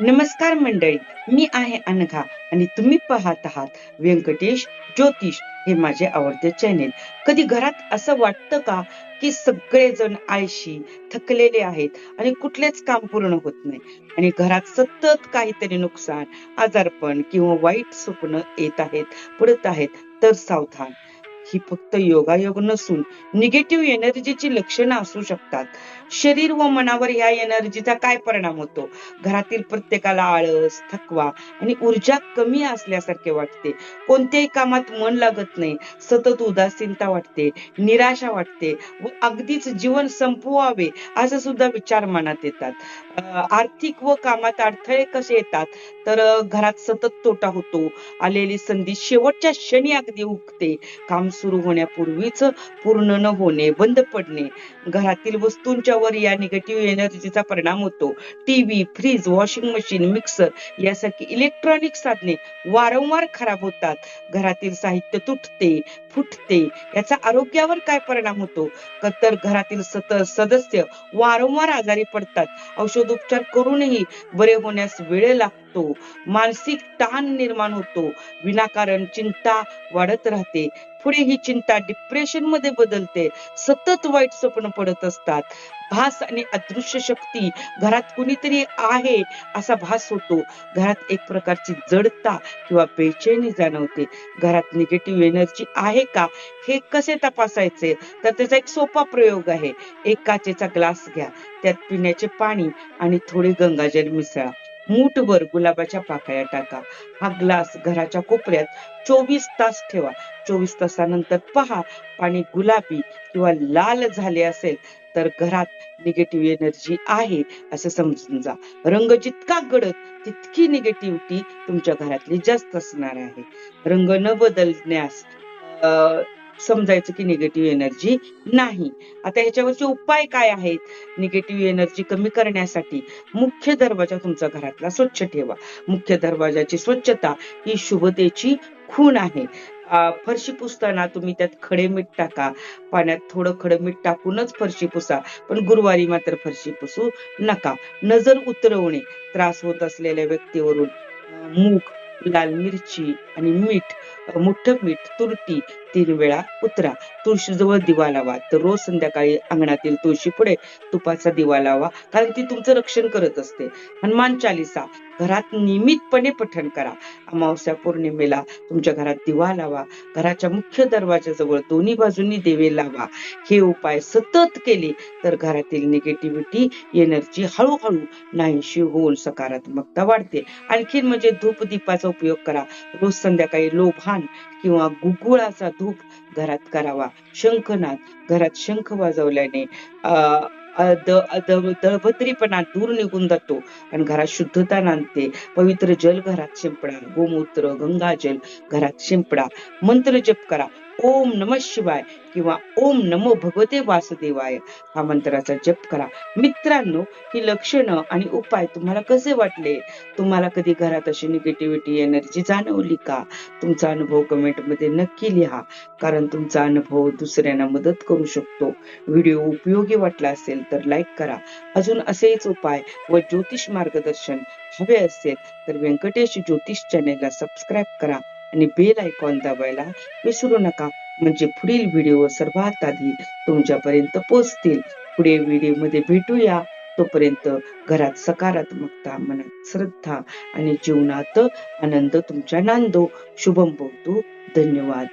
नमस्कार मंडळी मी आहे अनघा आणि तुम्ही पाहत आहात व्यंकटेश ज्योतिष हे माझे आवडते चॅनेल कधी घरात असं वाटतं का की सगळेजण आळशी थकलेले आहेत आणि कुठलेच काम पूर्ण होत नाही? आणि घरात सतत काहीतरी नुकसान आजारपण किंवा वाईट स्वप्न येत आहेत पडत आहेत तर सावधान. ही फक्त योगायोग नसून निगेटिव्ह एनर्जीची लक्षणं असू शकतात. शरीर व मनावर ह्या एनर्जीचा काय परिणाम होतो? घरातील प्रत्येकाला आळस थकवा आणि ऊर्जा कमी असल्यासारखे वाटते. कोणत्याही कामात मन लागत नाही सतत उदासीनता वाटते निराशा वाटते व अगदीच जीवन संपवावे असे सुद्धा विचार मनात येतात. आर्थिक व कामात अडथळे कसे येतात? तर घरात सतत तोटा होतो. आलेली संधी शेवटच्या क्षणी अगदी उगते. काम सुरू होण्यापूर्वीच पूर्ण न होणे बंद पडणे. घरातील वस्तूंच्या वर या निगेटिव्ह एनर्जीचा परिणाम होतो. TV fridge washing machine mixer यासारखी इलेक्ट्रॉनिक साधने वारंवार खराब होतात. घरातील साहित्य तुटते फुटते याचा आरोग्यावर काय परिणाम होतो? तर घरातील सतत सदस्य वारंवार आजारी पडतात. औषधोपचार करूनही बरे होण्यास वेळ लागतो. मानसिक ताण निर्माण होतो. विनाकारण चिंता वाढत राहते. पुढे ही चिंता डिप्रेशनमध्ये बदलते. सतत वाईट स्वप्न पडत असतात. भास आणि अदृश्य शक्ती घरात कुणीतरी आहे असा भास होतो. घरात एक प्रकारची जडता किंवा बेचैनी जाणवते. घरात निगेटिव्ह एनर्जी आहे का? हे कसे तपासायचे? तर त्याचा एक सोपा प्रयोग आहे. एक काचेचा ग्लास घ्या. त्यात पिण्याचे पाणी आणि थोडे गंगाजल मिसळा. मूठभर गुलाबाच्या पाकळ्या टाका. हा ग्लास घराच्या कोपऱ्यात चोवीस तास ठेवा. चोवीस तासानंतर पहा पाणी गुलाबी किंवा लाल झाले असेल तर घरात निगेटिव्ह एनर्जी आहे असं समजून जा. रंग जितका गडद तितकी निगेटिव्हिटी तुमच्या घरातली जास्त असणार आहे. रंग न बदलण्यास समजायचं की निगेटिव्ह एनर्जी नाही. आता ह्याच्यावरचे उपाय काय आहेत? निगेटिव्ह एनर्जी कमी करण्यासाठी मुख्य दरवाजा तुमचा घरातला स्वच्छ ठेवा. मुख्य दरवाजाची स्वच्छता ही शुभतेची खूण आहे. फरशी पुसताना तुम्ही त्यात खडे मीठ टाका. पाण्यात थोडं खडे मीठ टाकूनच फरशी पुसा पण गुरुवारी मात्र फरशी पुसू नका. नजर उतरवणे त्रास होत असलेल्या व्यक्तीवरून मूग लाल मिरची आणि मीठ मोठं मीठ तुरटी तीन वेळा उतरा. तुळशीजवळ दिवा लावा. तर रोज संध्याकाळी अंगणातील तुळशी पुढे तुपाचा दिवा लावा कारण ती तुमचं रक्षण करत असते. हनुमान चालिसा घरात नियमितपणे पठण करा. अमावस्या पौर्णिमेला तुमच्या घरात दिवा लावा. घराच्या मुख्य दरवाजाजवळ दोन्ही बाजूंनी देवे लावा. हे उपाय सतत केले तर घरातील निगेटिव्हिटी एनर्जी हळूहळू नाहीशी होऊन सकारात्मकता वाढते. आणखीन म्हणजे धूप दीपाचा उपयोग करा. रोज संध्याकाळी लोभान किंवा गुगुळाचा धूप घरात करावा. शंखनाद घरात शंख वाजवल्याने दळभद्रीपणा दूर निघून जातो आणि घरात शुद्धता नांदते. पवित्र जल घरात शिंपडा. गोमूत्र गंगाजल घरात शिंपडा. मंत्र जप करा. ओम नम शिवाय किंवा ओम नमो भगवते वासुदेवाय. हा मंत्राचा जप करा. मित्रांनो ही लक्षणं आणि उपाय तुम्हाला कसे वाटले? तुम्हाला कधी घरात अशी निगेटिव्हिटी एनर्जी जाणवली का? तुमचा अनुभव कमेंटमध्ये नक्की लिहा कारण तुमचा अनुभव दुसऱ्यांना मदत करू शकतो. व्हिडिओ उपयोगी वाटला असेल तर लाईक करा. अजून असेच उपाय व ज्योतिष मार्गदर्शन हवे असेल तर व्यंकटेश ज्योतिष चॅनेलला सबस्क्राईब करा. आणि बेल आयकॉन दाबायला विसरू नका. म्हणजे पुढील व्हिडिओ सर्वात आधी तुमच्यापर्यंत पोहोचतील. पुढे व्हिडिओमध्ये भेटूया. तोपर्यंत घरात सकारात्मकता मनात श्रद्धा आणि जीवनात आनंद तुमच्या नांदो. शुभम बोलतो. धन्यवाद.